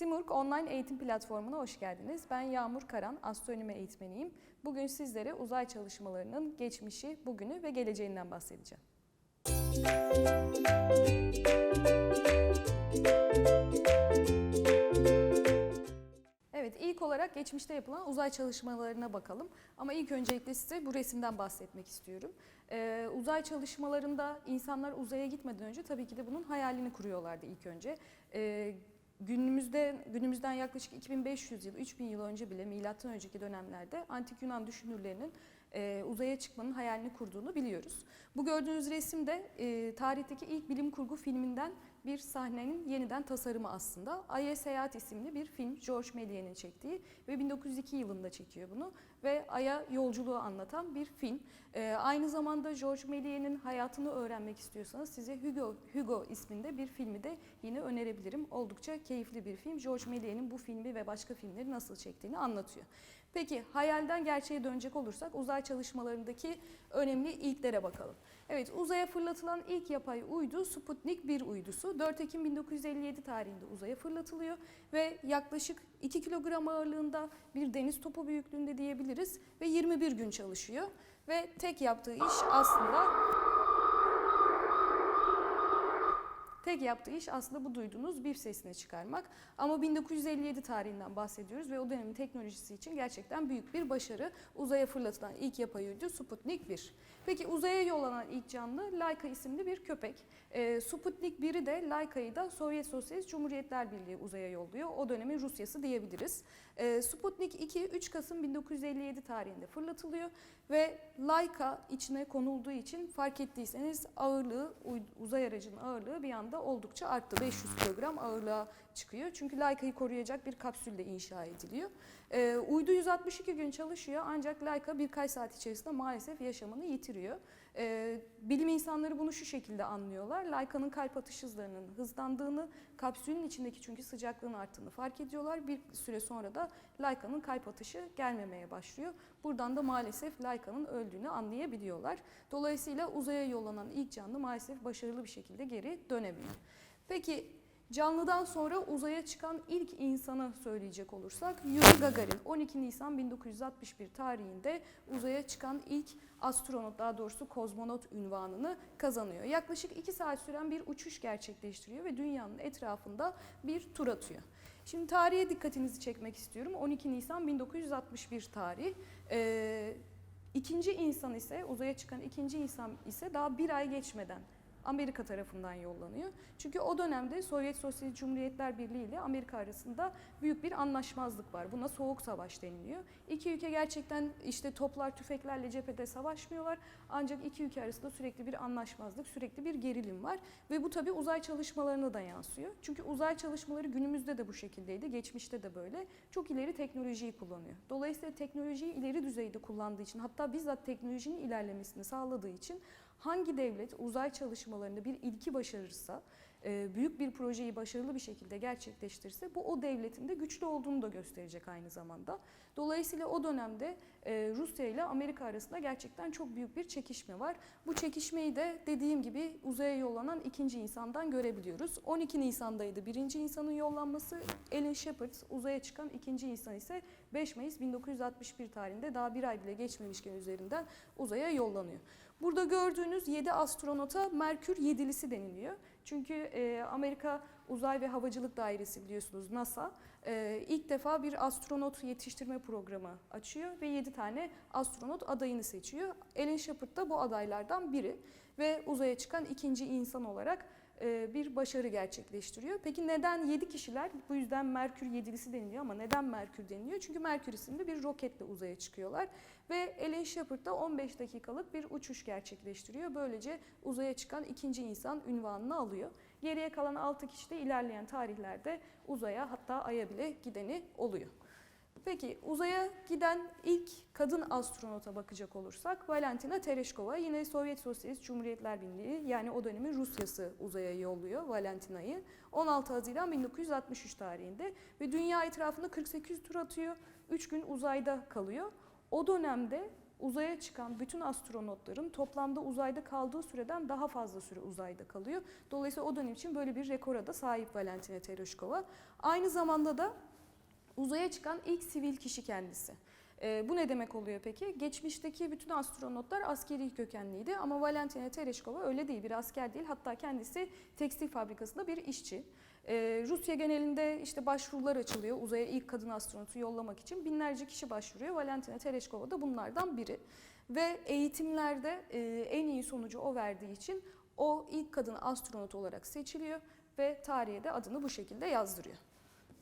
Simurg online eğitim platformuna hoş geldiniz. Ben Yağmur Karan, astronomi eğitmeniyim. Bugün sizlere uzay çalışmalarının geçmişi, bugünü ve geleceğinden bahsedeceğim. Evet, ilk olarak geçmişte yapılan uzay çalışmalarına bakalım. Ama ilk öncelikle size bu resimden bahsetmek istiyorum. Ee, uzay çalışmalarında insanlar uzaya gitmeden önce tabii ki de bunun hayalini kuruyorlardı ilk önce. Ee, günümüzde günümüzden yaklaşık 2500 yıl, 3000 yıl önce bile milattan önceki dönemlerde antik Yunan düşünürlerinin e, uzaya çıkmanın hayalini kurduğunu biliyoruz. Bu gördüğünüz resim de e, tarihteki ilk bilim kurgu filminden bir sahnenin yeniden tasarımı aslında. Ay'a Seyahat isimli bir film George Méliès'in çektiği ve 1902 yılında çekiyor bunu ve Ay'a yolculuğu anlatan bir film. Ee, aynı zamanda George Méliès'in hayatını öğrenmek istiyorsanız size Hugo, Hugo isminde bir filmi de yine önerebilirim. Oldukça keyifli bir film. George Méliès'in bu filmi ve başka filmleri nasıl çektiğini anlatıyor. Peki hayalden gerçeğe dönecek olursak uzay çalışmalarındaki önemli ilklere bakalım. Evet uzaya fırlatılan ilk yapay uydu Sputnik 1 uydusu 4 Ekim 1957 tarihinde uzaya fırlatılıyor ve yaklaşık 2 kilogram ağırlığında bir deniz topu büyüklüğünde diyebiliriz ve 21 gün çalışıyor ve tek yaptığı iş aslında Tek yaptığı iş aslında bu duyduğunuz bir sesini çıkarmak. Ama 1957 tarihinden bahsediyoruz ve o dönemin teknolojisi için gerçekten büyük bir başarı. Uzaya fırlatılan ilk yapay uydu Sputnik 1. Peki uzaya yollanan ilk canlı Laika isimli bir köpek. E, Sputnik 1'i de Laika'yı da Sovyet Sosyalist Cumhuriyetler Birliği uzaya yolluyor. O dönemin Rusyası diyebiliriz. E, Sputnik 2 3 Kasım 1957 tarihinde fırlatılıyor ve Laika içine konulduğu için fark ettiyseniz ağırlığı uzay aracının ağırlığı bir anda oldukça arttı. 500 kilogram ağırlığa çıkıyor. Çünkü Laika'yı koruyacak bir kapsülle inşa ediliyor. E, uydu 162 gün çalışıyor ancak Laika birkaç saat içerisinde maalesef yaşamını yitiriyor. E, bilim insanları bunu şu şekilde anlıyorlar. Laika'nın kalp atış hızlarının hızlandığını, kapsülün içindeki çünkü sıcaklığın arttığını fark ediyorlar. Bir süre sonra da Laika'nın kalp atışı gelmemeye başlıyor. Buradan da maalesef Laika'nın öldüğünü anlayabiliyorlar. Dolayısıyla uzaya yollanan ilk canlı maalesef başarılı bir şekilde geri dönemiyor. Peki Canlıdan sonra uzaya çıkan ilk insanı söyleyecek olursak Yuri Gagarin 12 Nisan 1961 tarihinde uzaya çıkan ilk astronot daha doğrusu kozmonot ünvanını kazanıyor. Yaklaşık 2 saat süren bir uçuş gerçekleştiriyor ve dünyanın etrafında bir tur atıyor. Şimdi tarihe dikkatinizi çekmek istiyorum. 12 Nisan 1961 tarih. Ee, ikinci insan ise uzaya çıkan ikinci insan ise daha bir ay geçmeden Amerika tarafından yollanıyor. Çünkü o dönemde Sovyet Sosyalist Cumhuriyetler Birliği ile Amerika arasında büyük bir anlaşmazlık var. Buna soğuk savaş deniliyor. İki ülke gerçekten işte toplar tüfeklerle cephede savaşmıyorlar. Ancak iki ülke arasında sürekli bir anlaşmazlık, sürekli bir gerilim var. Ve bu tabii uzay çalışmalarına da yansıyor. Çünkü uzay çalışmaları günümüzde de bu şekildeydi, geçmişte de böyle. Çok ileri teknolojiyi kullanıyor. Dolayısıyla teknolojiyi ileri düzeyde kullandığı için hatta bizzat teknolojinin ilerlemesini sağladığı için hangi devlet uzay çalışmalarında bir ilki başarırsa, e, büyük bir projeyi başarılı bir şekilde gerçekleştirirse bu o devletin de güçlü olduğunu da gösterecek aynı zamanda. Dolayısıyla o dönemde e, Rusya ile Amerika arasında gerçekten çok büyük bir çekişme var. Bu çekişmeyi de dediğim gibi uzaya yollanan ikinci insandan görebiliyoruz. 12 Nisan'daydı birinci insanın yollanması. Alan Shepard uzaya çıkan ikinci insan ise 5 Mayıs 1961 tarihinde daha bir ay bile geçmemişken üzerinden uzaya yollanıyor. Burada gördüğünüz 7 astronota Merkür yedilisi deniliyor. Çünkü e, Amerika Uzay ve Havacılık Dairesi biliyorsunuz NASA e, ilk defa bir astronot yetiştirme programı açıyor ve 7 tane astronot adayını seçiyor. Alan Shepard da bu adaylardan biri ve uzaya çıkan ikinci insan olarak e, bir başarı gerçekleştiriyor. Peki neden 7 kişiler? Bu yüzden Merkür yedilisi deniliyor ama neden Merkür deniliyor? Çünkü Merkür isimli bir roketle uzaya çıkıyorlar ve Alan Shepard da 15 dakikalık bir uçuş gerçekleştiriyor. Böylece uzaya çıkan ikinci insan ünvanını alıyor. Geriye kalan 6 kişi de ilerleyen tarihlerde uzaya hatta Ay'a bile gideni oluyor. Peki uzaya giden ilk kadın astronota bakacak olursak Valentina Tereshkova yine Sovyet Sosyalist Cumhuriyetler Birliği yani o dönemin Rusyası uzaya yolluyor Valentina'yı 16 Haziran 1963 tarihinde ve dünya etrafında 48 tur atıyor. 3 gün uzayda kalıyor. O dönemde uzaya çıkan bütün astronotların toplamda uzayda kaldığı süreden daha fazla süre uzayda kalıyor. Dolayısıyla o dönem için böyle bir rekora da sahip Valentina Tereshkova. Aynı zamanda da uzaya çıkan ilk sivil kişi kendisi. Ee, bu ne demek oluyor peki? Geçmişteki bütün astronotlar askeri kökenliydi ama Valentina Tereshkova öyle değil, bir asker değil. Hatta kendisi tekstil fabrikasında bir işçi. Ee, Rusya genelinde işte başvurular açılıyor uzaya ilk kadın astronotu yollamak için. Binlerce kişi başvuruyor. Valentina Tereshkova da bunlardan biri. Ve eğitimlerde e, en iyi sonucu o verdiği için o ilk kadın astronot olarak seçiliyor ve tarihe de adını bu şekilde yazdırıyor.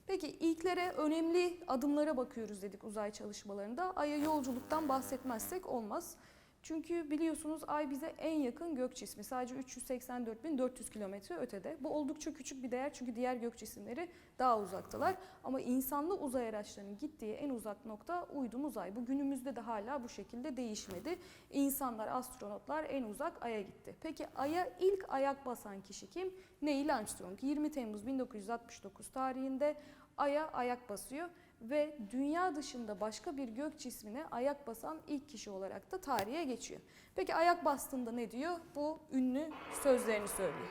Peki ilklere önemli adımlara bakıyoruz dedik uzay çalışmalarında. Ay'a yolculuktan bahsetmezsek olmaz. Çünkü biliyorsunuz Ay bize en yakın gök cismi. Sadece 384.400 kilometre ötede. Bu oldukça küçük bir değer çünkü diğer gök cisimleri daha uzaktalar. Ama insanlı uzay araçlarının gittiği en uzak nokta uydumuz Ay. Bu günümüzde de hala bu şekilde değişmedi. İnsanlar, astronotlar en uzak Ay'a gitti. Peki Ay'a ilk ayak basan kişi kim? Neil Armstrong. 20 Temmuz 1969 tarihinde Ay'a ayak basıyor ve dünya dışında başka bir gök cismine ayak basan ilk kişi olarak da tarihe geçiyor. Peki ayak bastığında ne diyor? Bu ünlü sözlerini söylüyor.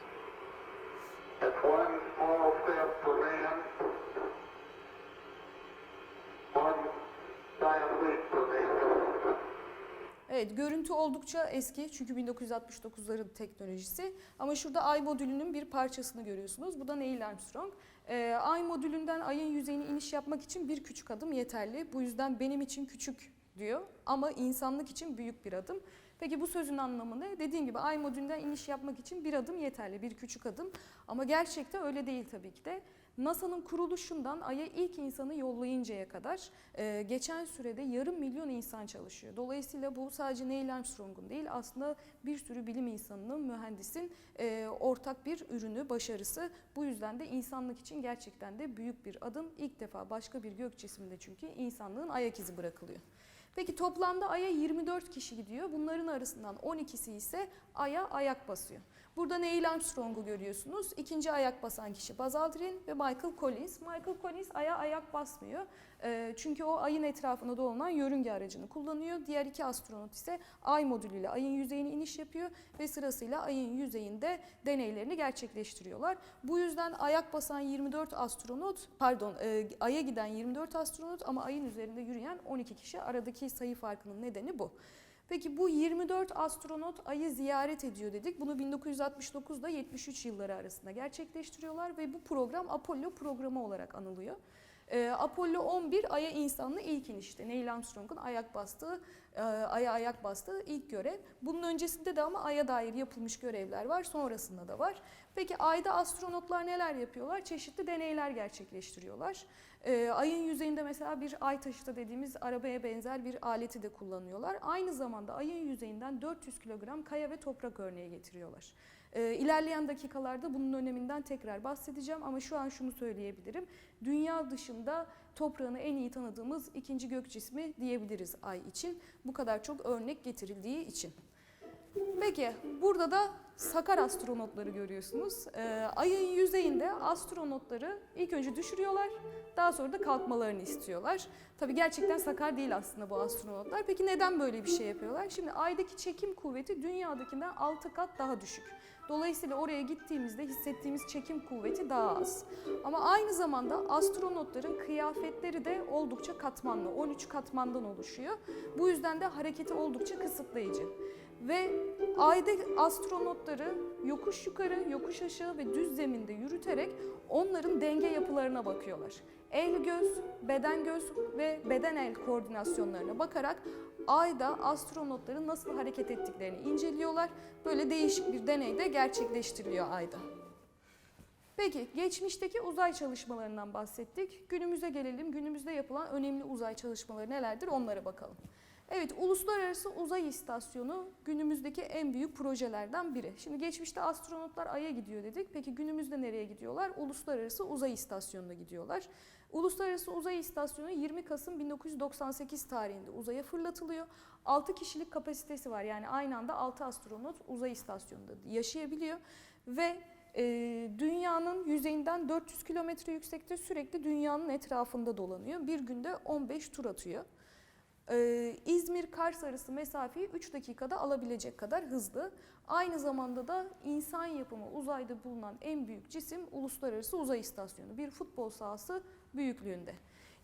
Evet, görüntü oldukça eski çünkü 1969'ların teknolojisi. Ama şurada Ay modülünün bir parçasını görüyorsunuz. Bu da Neil Armstrong. Ee, Ay modülünden Ay'ın yüzeyine iniş yapmak için bir küçük adım yeterli. Bu yüzden benim için küçük diyor ama insanlık için büyük bir adım. Peki bu sözün anlamı ne? Dediğim gibi Ay modülünden iniş yapmak için bir adım yeterli, bir küçük adım. Ama gerçekte öyle değil tabii ki de. NASA'nın kuruluşundan Ay'a ilk insanı yollayıncaya kadar e, geçen sürede yarım milyon insan çalışıyor. Dolayısıyla bu sadece Neil Armstrong'un değil aslında bir sürü bilim insanının, mühendisin e, ortak bir ürünü, başarısı. Bu yüzden de insanlık için gerçekten de büyük bir adım. İlk defa başka bir gök cisiminde çünkü insanlığın ayak izi bırakılıyor. Peki toplamda Ay'a 24 kişi gidiyor. Bunların arasından 12'si ise Ay'a ayak basıyor. Burada Neil Armstrong'u görüyorsunuz. İkinci ayak basan kişi Buzz Aldrin ve Michael Collins. Michael Collins Ay'a ayak basmıyor. Ee, çünkü o Ay'ın etrafına dolanan yörünge aracını kullanıyor. Diğer iki astronot ise Ay modülüyle Ay'ın yüzeyine iniş yapıyor ve sırasıyla Ay'ın yüzeyinde deneylerini gerçekleştiriyorlar. Bu yüzden ayak basan 24 astronot, pardon e, Ay'a giden 24 astronot ama Ay'ın üzerinde yürüyen 12 kişi. Aradaki sayı farkının nedeni bu. Peki bu 24 astronot Ay'ı ziyaret ediyor dedik. Bunu 1969'da 73 yılları arasında gerçekleştiriyorlar ve bu program Apollo programı olarak anılıyor. Ee, Apollo 11 Ay'a insanlı ilk inişte. Neil Armstrong'un ayak bastığı, e, Ay'a ayak bastığı ilk görev. Bunun öncesinde de ama Ay'a dair yapılmış görevler var, sonrasında da var. Peki Ay'da astronotlar neler yapıyorlar? Çeşitli deneyler gerçekleştiriyorlar. Ee, Ay'ın yüzeyinde mesela bir ay taşıtı dediğimiz arabaya benzer bir aleti de kullanıyorlar. Aynı zamanda Ay'ın yüzeyinden 400 kilogram kaya ve toprak örneği getiriyorlar. Ee, ilerleyen dakikalarda bunun öneminden tekrar bahsedeceğim ama şu an şunu söyleyebilirim. Dünya dışında toprağını en iyi tanıdığımız ikinci gök cismi diyebiliriz Ay için. Bu kadar çok örnek getirildiği için. Peki burada da sakar astronotları görüyorsunuz. Ee, Ay'ın yüzeyinde astronotları ilk önce düşürüyorlar, daha sonra da kalkmalarını istiyorlar. Tabii gerçekten sakar değil aslında bu astronotlar. Peki neden böyle bir şey yapıyorlar? Şimdi Ay'daki çekim kuvveti dünyadakinden 6 kat daha düşük. Dolayısıyla oraya gittiğimizde hissettiğimiz çekim kuvveti daha az. Ama aynı zamanda astronotların kıyafetleri de oldukça katmanlı. 13 katmandan oluşuyor. Bu yüzden de hareketi oldukça kısıtlayıcı. Ve ayda astronotları yokuş yukarı, yokuş aşağı ve düz zeminde yürüterek onların denge yapılarına bakıyorlar. El göz, beden göz ve beden el koordinasyonlarına bakarak ayda astronotların nasıl hareket ettiklerini inceliyorlar. Böyle değişik bir deney de gerçekleştiriliyor ayda. Peki geçmişteki uzay çalışmalarından bahsettik. Günümüze gelelim. Günümüzde yapılan önemli uzay çalışmaları nelerdir onlara bakalım. Evet, Uluslararası Uzay İstasyonu günümüzdeki en büyük projelerden biri. Şimdi geçmişte astronotlar Ay'a gidiyor dedik. Peki günümüzde nereye gidiyorlar? Uluslararası Uzay İstasyonu'na gidiyorlar. Uluslararası Uzay İstasyonu 20 Kasım 1998 tarihinde uzaya fırlatılıyor. 6 kişilik kapasitesi var. Yani aynı anda 6 astronot uzay istasyonunda yaşayabiliyor. Ve e, dünyanın yüzeyinden 400 kilometre yüksekte sürekli dünyanın etrafında dolanıyor. Bir günde 15 tur atıyor. Ee, İzmir-Kars arası mesafeyi 3 dakikada alabilecek kadar hızlı. Aynı zamanda da insan yapımı uzayda bulunan en büyük cisim Uluslararası Uzay İstasyonu. Bir futbol sahası büyüklüğünde.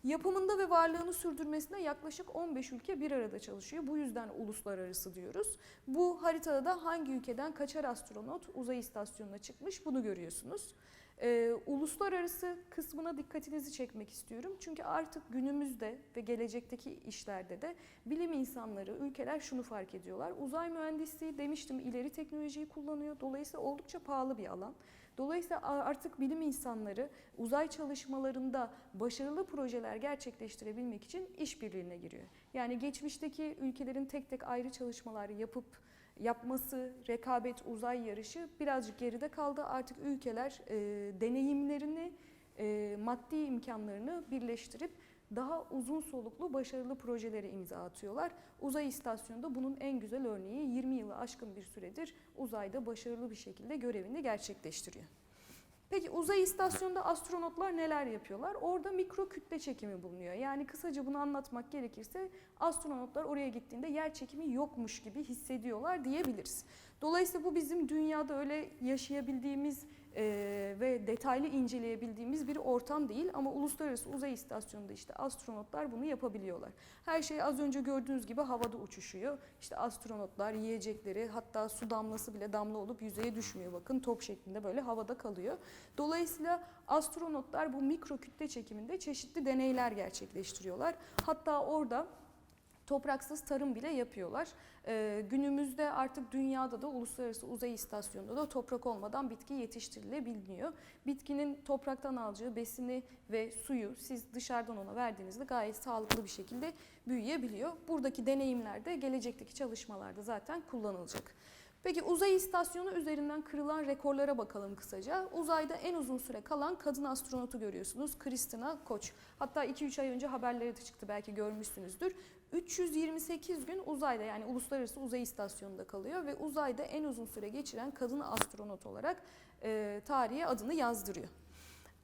Yapımında ve varlığını sürdürmesinde yaklaşık 15 ülke bir arada çalışıyor. Bu yüzden uluslararası diyoruz. Bu haritada da hangi ülkeden kaçar astronot uzay istasyonuna çıkmış bunu görüyorsunuz. Ee, uluslararası kısmına dikkatinizi çekmek istiyorum. Çünkü artık günümüzde ve gelecekteki işlerde de bilim insanları, ülkeler şunu fark ediyorlar. Uzay mühendisliği demiştim ileri teknolojiyi kullanıyor. Dolayısıyla oldukça pahalı bir alan. Dolayısıyla artık bilim insanları uzay çalışmalarında başarılı projeler gerçekleştirebilmek için işbirliğine giriyor. Yani geçmişteki ülkelerin tek tek ayrı çalışmalar yapıp yapması, rekabet, uzay yarışı birazcık geride kaldı. Artık ülkeler e, deneyimlerini, e, maddi imkanlarını birleştirip daha uzun soluklu başarılı projelere imza atıyorlar. Uzay istasyonu da bunun en güzel örneği 20 yılı aşkın bir süredir uzayda başarılı bir şekilde görevini gerçekleştiriyor. Peki uzay istasyonunda astronotlar neler yapıyorlar? Orada mikro kütle çekimi bulunuyor. Yani kısaca bunu anlatmak gerekirse astronotlar oraya gittiğinde yer çekimi yokmuş gibi hissediyorlar diyebiliriz. Dolayısıyla bu bizim dünyada öyle yaşayabildiğimiz e, ve detaylı inceleyebildiğimiz bir ortam değil ama Uluslararası Uzay İstasyonu'nda işte astronotlar bunu yapabiliyorlar. Her şey az önce gördüğünüz gibi havada uçuşuyor. İşte astronotlar yiyecekleri hatta su damlası bile damla olup yüzeye düşmüyor bakın top şeklinde böyle havada kalıyor. Dolayısıyla astronotlar bu mikro kütle çekiminde çeşitli deneyler gerçekleştiriyorlar. Hatta orada topraksız tarım bile yapıyorlar. Ee, günümüzde artık dünyada da uluslararası uzay istasyonunda da toprak olmadan bitki yetiştirilebiliyor. Bitkinin topraktan alacağı besini ve suyu siz dışarıdan ona verdiğinizde gayet sağlıklı bir şekilde büyüyebiliyor. Buradaki deneyimler de gelecekteki çalışmalarda zaten kullanılacak. Peki uzay istasyonu üzerinden kırılan rekorlara bakalım kısaca. Uzayda en uzun süre kalan kadın astronotu görüyorsunuz. Kristina Koç. Hatta 2-3 ay önce haberleri de çıktı belki görmüşsünüzdür. 328 gün uzayda yani uluslararası uzay istasyonunda kalıyor ve uzayda en uzun süre geçiren kadın astronot olarak e, tarihe adını yazdırıyor.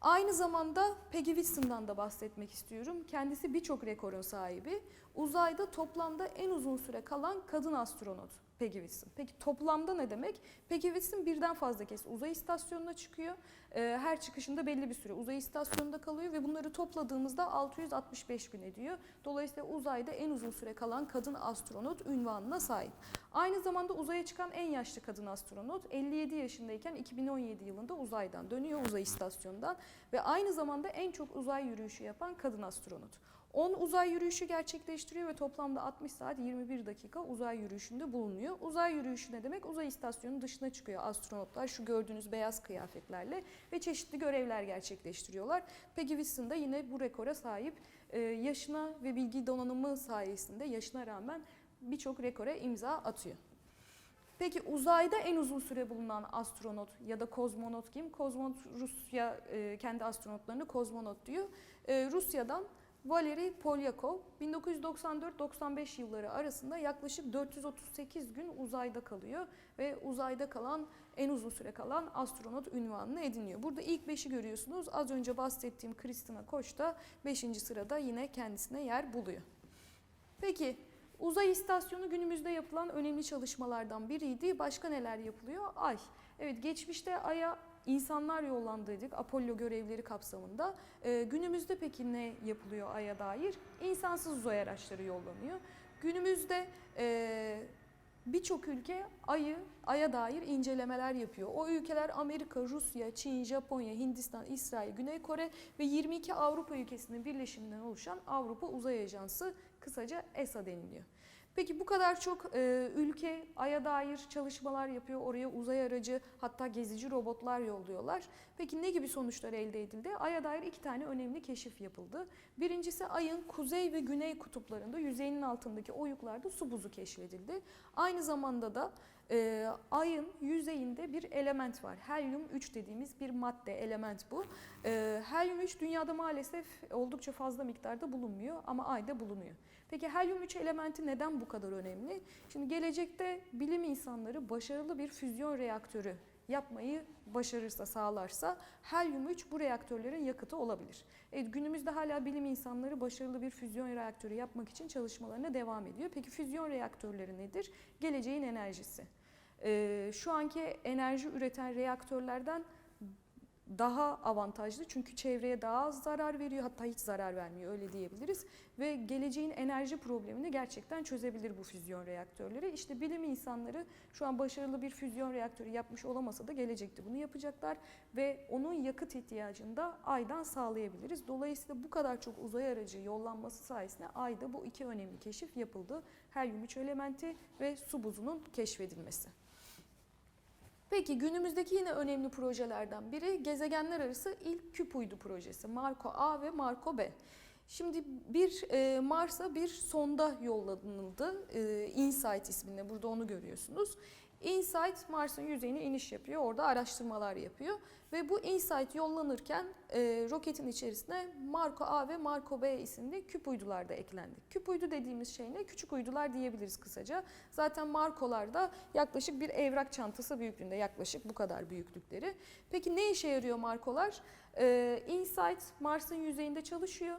Aynı zamanda Peggy Whitson'dan da bahsetmek istiyorum. Kendisi birçok rekorun sahibi. Uzayda toplamda en uzun süre kalan kadın astronot Peggy Whitson. Peki toplamda ne demek? Peggy Whitson birden fazla kez uzay istasyonuna çıkıyor. Ee, her çıkışında belli bir süre uzay istasyonunda kalıyor ve bunları topladığımızda 665 gün ediyor. Dolayısıyla uzayda en uzun süre kalan kadın astronot ünvanına sahip. Aynı zamanda uzaya çıkan en yaşlı kadın astronot 57 yaşındayken 2017 yılında uzaydan dönüyor uzay istasyonundan ve aynı zamanda en çok uzay yürüyüşü yapan kadın astronot. 10 uzay yürüyüşü gerçekleştiriyor ve toplamda 60 saat 21 dakika uzay yürüyüşünde bulunuyor. Uzay yürüyüşü ne demek? Uzay istasyonunun dışına çıkıyor astronotlar şu gördüğünüz beyaz kıyafetlerle ve çeşitli görevler gerçekleştiriyorlar. Peggy Whitson da yine bu rekora sahip. Ee, yaşına ve bilgi donanımı sayesinde yaşına rağmen birçok rekora imza atıyor. Peki uzayda en uzun süre bulunan astronot ya da kozmonot kim? Kozmonot Rusya e, kendi astronotlarını kozmonot diyor. E, Rusya'dan Valeri Polyakov 1994-95 yılları arasında yaklaşık 438 gün uzayda kalıyor ve uzayda kalan en uzun süre kalan astronot ünvanını ediniyor. Burada ilk 5'i görüyorsunuz. Az önce bahsettiğim Kristina Koç da 5. sırada yine kendisine yer buluyor. Peki uzay istasyonu günümüzde yapılan önemli çalışmalardan biriydi. Başka neler yapılıyor? Ay. Evet geçmişte Ay'a insanlar yollandıydık Apollo görevleri kapsamında. Ee, günümüzde peki ne yapılıyor Ay'a dair? İnsansız uzay araçları yollanıyor. Günümüzde e, birçok ülke Ay'ı, Ay'a dair incelemeler yapıyor. O ülkeler Amerika, Rusya, Çin, Japonya, Hindistan, İsrail, Güney Kore ve 22 Avrupa ülkesinin birleşiminden oluşan Avrupa Uzay Ajansı kısaca ESA deniliyor. Peki bu kadar çok e, ülke Ay'a dair çalışmalar yapıyor, oraya uzay aracı hatta gezici robotlar yolluyorlar. Peki ne gibi sonuçlar elde edildi? Ay'a dair iki tane önemli keşif yapıldı. Birincisi Ay'ın kuzey ve güney kutuplarında yüzeyinin altındaki oyuklarda su buzu keşfedildi. Aynı zamanda da e, Ay'ın yüzeyinde bir element var. Helyum 3 dediğimiz bir madde, element bu. E, helyum 3 dünyada maalesef oldukça fazla miktarda bulunmuyor ama Ay'da bulunuyor. Peki helyum 3 elementi neden bu kadar önemli? Şimdi gelecekte bilim insanları başarılı bir füzyon reaktörü yapmayı başarırsa, sağlarsa helyum 3 bu reaktörlerin yakıtı olabilir. Evet, günümüzde hala bilim insanları başarılı bir füzyon reaktörü yapmak için çalışmalarına devam ediyor. Peki füzyon reaktörleri nedir? Geleceğin enerjisi. Ee, şu anki enerji üreten reaktörlerden daha avantajlı çünkü çevreye daha az zarar veriyor hatta hiç zarar vermiyor öyle diyebiliriz ve geleceğin enerji problemini gerçekten çözebilir bu füzyon reaktörleri. İşte bilim insanları şu an başarılı bir füzyon reaktörü yapmış olamasa da gelecekte bunu yapacaklar ve onun yakıt ihtiyacını da aydan sağlayabiliriz. Dolayısıyla bu kadar çok uzay aracı yollanması sayesinde ayda bu iki önemli keşif yapıldı. Helyum 3 elementi ve su buzunun keşfedilmesi. Peki günümüzdeki yine önemli projelerden biri gezegenler arası ilk küp uydu projesi. Marco A ve Marco B. Şimdi bir e, Mars'a bir sonda yollanıldı. E, InSight isminde burada onu görüyorsunuz. InSight Mars'ın yüzeyine iniş yapıyor. Orada araştırmalar yapıyor. Ve bu InSight yollanırken e, roketin içerisine Marco A ve Marco B isimli küp uydular da eklendi. Küp uydu dediğimiz şey ne? Küçük uydular diyebiliriz kısaca. Zaten Marco'lar da yaklaşık bir evrak çantası büyüklüğünde. Yaklaşık bu kadar büyüklükleri. Peki ne işe yarıyor Marco'lar? E, InSight Mars'ın yüzeyinde çalışıyor.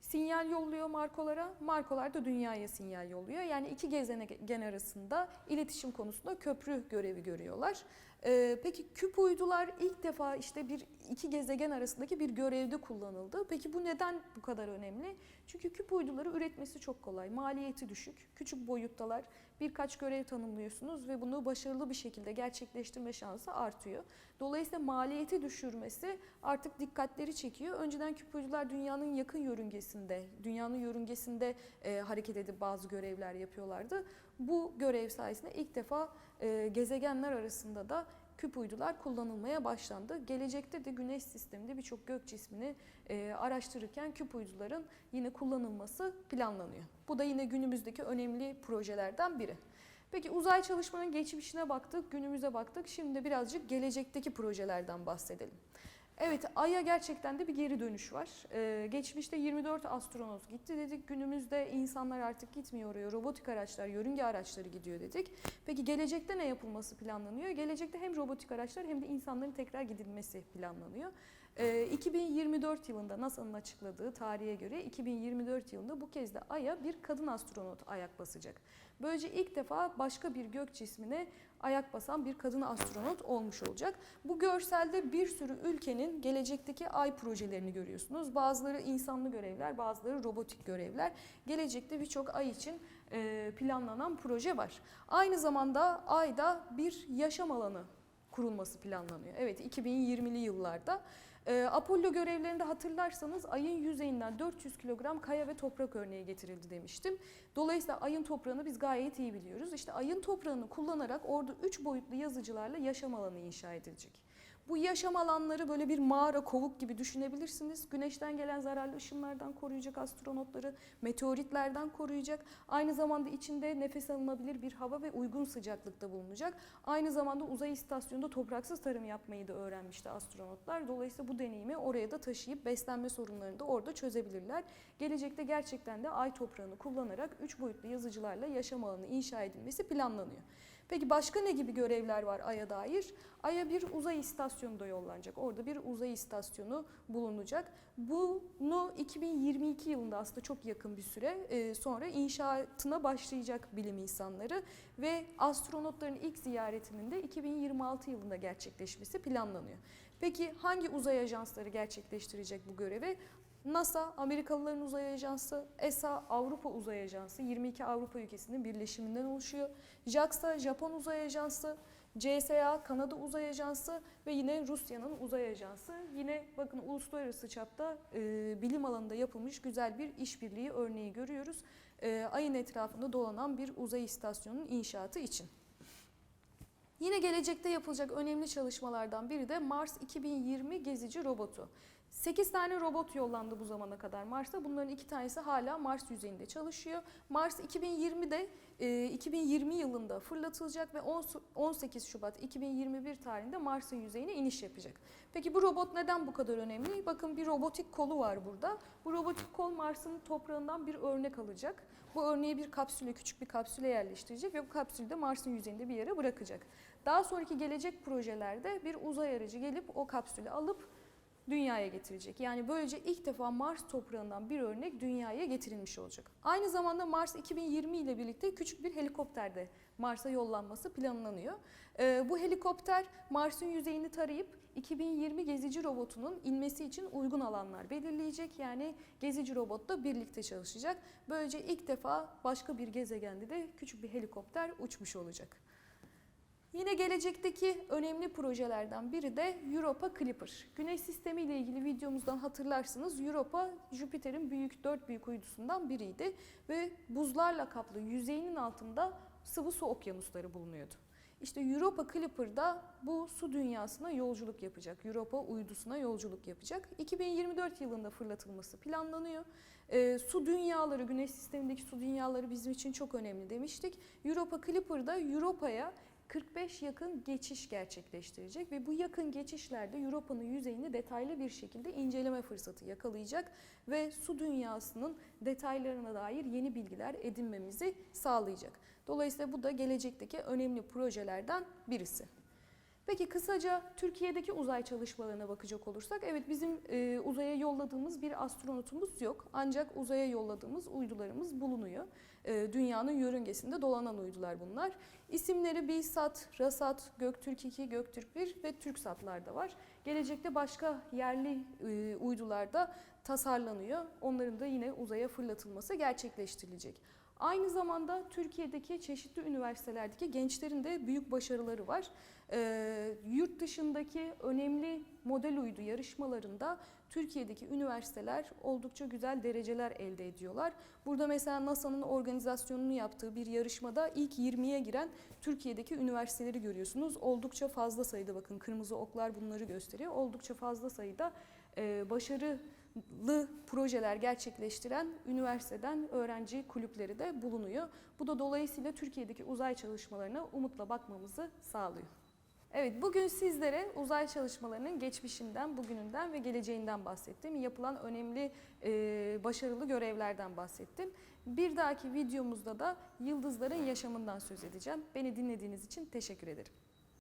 Sinyal yolluyor Markolara, Markolar da dünyaya sinyal yolluyor. Yani iki gezegen arasında iletişim konusunda köprü görevi görüyorlar. Ee, peki küp uydular ilk defa işte bir iki gezegen arasındaki bir görevde kullanıldı. Peki bu neden bu kadar önemli? Çünkü küp uyduları üretmesi çok kolay, maliyeti düşük, küçük boyuttalar. Birkaç görev tanımlıyorsunuz ve bunu başarılı bir şekilde gerçekleştirme şansı artıyor. Dolayısıyla maliyeti düşürmesi artık dikkatleri çekiyor. Önceden küp uydular dünyanın yakın yörüngesinde, dünyanın yörüngesinde e, hareket edip bazı görevler yapıyorlardı. Bu görev sayesinde ilk defa e, gezegenler arasında da küp uydular kullanılmaya başlandı. Gelecekte de Güneş sisteminde birçok gök cismini e, araştırırken küp uyduların yine kullanılması planlanıyor. Bu da yine günümüzdeki önemli projelerden biri. Peki uzay çalışmanın geçmişine baktık, günümüze baktık. Şimdi birazcık gelecekteki projelerden bahsedelim. Evet, Ay'a gerçekten de bir geri dönüş var. Ee, geçmişte 24 astronot gitti dedik. Günümüzde insanlar artık gitmiyor oraya. Robotik araçlar, yörünge araçları gidiyor dedik. Peki gelecekte ne yapılması planlanıyor? Gelecekte hem robotik araçlar hem de insanların tekrar gidilmesi planlanıyor. Ee, 2024 yılında NASA'nın açıkladığı tarihe göre 2024 yılında bu kez de Ay'a bir kadın astronot ayak basacak. Böylece ilk defa başka bir gök cismine ayak basan bir kadın astronot olmuş olacak. Bu görselde bir sürü ülkenin gelecekteki ay projelerini görüyorsunuz. Bazıları insanlı görevler, bazıları robotik görevler. Gelecekte birçok ay için e, planlanan proje var. Aynı zamanda ayda bir yaşam alanı kurulması planlanıyor. Evet 2020'li yıllarda. Ee, Apollo görevlerinde hatırlarsanız ayın yüzeyinden 400 kilogram kaya ve toprak örneği getirildi demiştim. Dolayısıyla ayın toprağını biz gayet iyi biliyoruz. İşte ayın toprağını kullanarak orada 3 boyutlu yazıcılarla yaşam alanı inşa edilecek. Bu yaşam alanları böyle bir mağara, kovuk gibi düşünebilirsiniz. Güneşten gelen zararlı ışınlardan koruyacak astronotları, meteoritlerden koruyacak. Aynı zamanda içinde nefes alınabilir bir hava ve uygun sıcaklıkta bulunacak. Aynı zamanda uzay istasyonunda topraksız tarım yapmayı da öğrenmişti astronotlar. Dolayısıyla bu deneyimi oraya da taşıyıp beslenme sorunlarını da orada çözebilirler. Gelecekte gerçekten de ay toprağını kullanarak 3 boyutlu yazıcılarla yaşam alanı inşa edilmesi planlanıyor. Peki başka ne gibi görevler var Ay'a dair? Ay'a bir uzay istasyonu da yollanacak. Orada bir uzay istasyonu bulunacak. Bunu 2022 yılında aslında çok yakın bir süre e, sonra inşaatına başlayacak bilim insanları ve astronotların ilk ziyaretinin de 2026 yılında gerçekleşmesi planlanıyor. Peki hangi uzay ajansları gerçekleştirecek bu görevi? NASA, Amerikalıların uzay ajansı, ESA, Avrupa Uzay Ajansı, 22 Avrupa ülkesinin birleşiminden oluşuyor. JAXA, Japon Uzay Ajansı, CSA, Kanada Uzay Ajansı ve yine Rusya'nın Uzay Ajansı. Yine bakın uluslararası çapta e, bilim alanında yapılmış güzel bir işbirliği örneği görüyoruz. E, ayın etrafında dolanan bir uzay istasyonunun inşaatı için. Yine gelecekte yapılacak önemli çalışmalardan biri de Mars 2020 gezici robotu. 8 tane robot yollandı bu zamana kadar Mars'a. Bunların iki tanesi hala Mars yüzeyinde çalışıyor. Mars 2020'de e, 2020 yılında fırlatılacak ve 10 18 Şubat 2021 tarihinde Mars'ın yüzeyine iniş yapacak. Peki bu robot neden bu kadar önemli? Bakın bir robotik kolu var burada. Bu robotik kol Mars'ın toprağından bir örnek alacak. Bu örneği bir kapsüle, küçük bir kapsüle yerleştirecek ve bu kapsülü de Mars'ın yüzeyinde bir yere bırakacak. Daha sonraki gelecek projelerde bir uzay aracı gelip o kapsülü alıp dünyaya getirecek. Yani böylece ilk defa Mars toprağından bir örnek dünyaya getirilmiş olacak. Aynı zamanda Mars 2020 ile birlikte küçük bir helikopterde Mars'a yollanması planlanıyor. Ee, bu helikopter Mars'ın yüzeyini tarayıp 2020 gezici robotunun inmesi için uygun alanlar belirleyecek. Yani gezici robotla birlikte çalışacak. Böylece ilk defa başka bir gezegende de küçük bir helikopter uçmuş olacak. Yine gelecekteki önemli projelerden biri de Europa Clipper. Güneş sistemi ile ilgili videomuzdan hatırlarsınız Europa Jüpiter'in büyük dört büyük uydusundan biriydi ve buzlarla kaplı yüzeyinin altında sıvı su okyanusları bulunuyordu. İşte Europa Clipper'da bu su dünyasına yolculuk yapacak. Europa uydusuna yolculuk yapacak. 2024 yılında fırlatılması planlanıyor. Ee, su dünyaları, güneş sistemindeki su dünyaları bizim için çok önemli demiştik. Europa Clipper'da Europa'ya 45 yakın geçiş gerçekleştirecek ve bu yakın geçişlerde Europa'nın yüzeyini detaylı bir şekilde inceleme fırsatı yakalayacak ve su dünyasının detaylarına dair yeni bilgiler edinmemizi sağlayacak. Dolayısıyla bu da gelecekteki önemli projelerden birisi. Peki kısaca Türkiye'deki uzay çalışmalarına bakacak olursak, evet bizim e, uzaya yolladığımız bir astronotumuz yok. Ancak uzaya yolladığımız uydularımız bulunuyor. E, dünyanın yörüngesinde dolanan uydular bunlar. İsimleri BİSAT, RASAT, Göktürk 2, Göktürk 1 ve TürkSatlar da var. Gelecekte başka yerli e, uydular da tasarlanıyor. Onların da yine uzaya fırlatılması gerçekleştirilecek. Aynı zamanda Türkiye'deki çeşitli üniversitelerdeki gençlerin de büyük başarıları var. Ee, yurt dışındaki önemli model uydu yarışmalarında Türkiye'deki üniversiteler oldukça güzel dereceler elde ediyorlar. Burada mesela NASA'nın organizasyonunu yaptığı bir yarışmada ilk 20'ye giren Türkiye'deki üniversiteleri görüyorsunuz. Oldukça fazla sayıda bakın kırmızı oklar bunları gösteriyor. Oldukça fazla sayıda e, başarılı projeler gerçekleştiren üniversiteden öğrenci kulüpleri de bulunuyor. Bu da dolayısıyla Türkiye'deki uzay çalışmalarına umutla bakmamızı sağlıyor. Evet, bugün sizlere uzay çalışmalarının geçmişinden, bugününden ve geleceğinden bahsettim. Yapılan önemli, e, başarılı görevlerden bahsettim. Bir dahaki videomuzda da yıldızların yaşamından söz edeceğim. Beni dinlediğiniz için teşekkür ederim.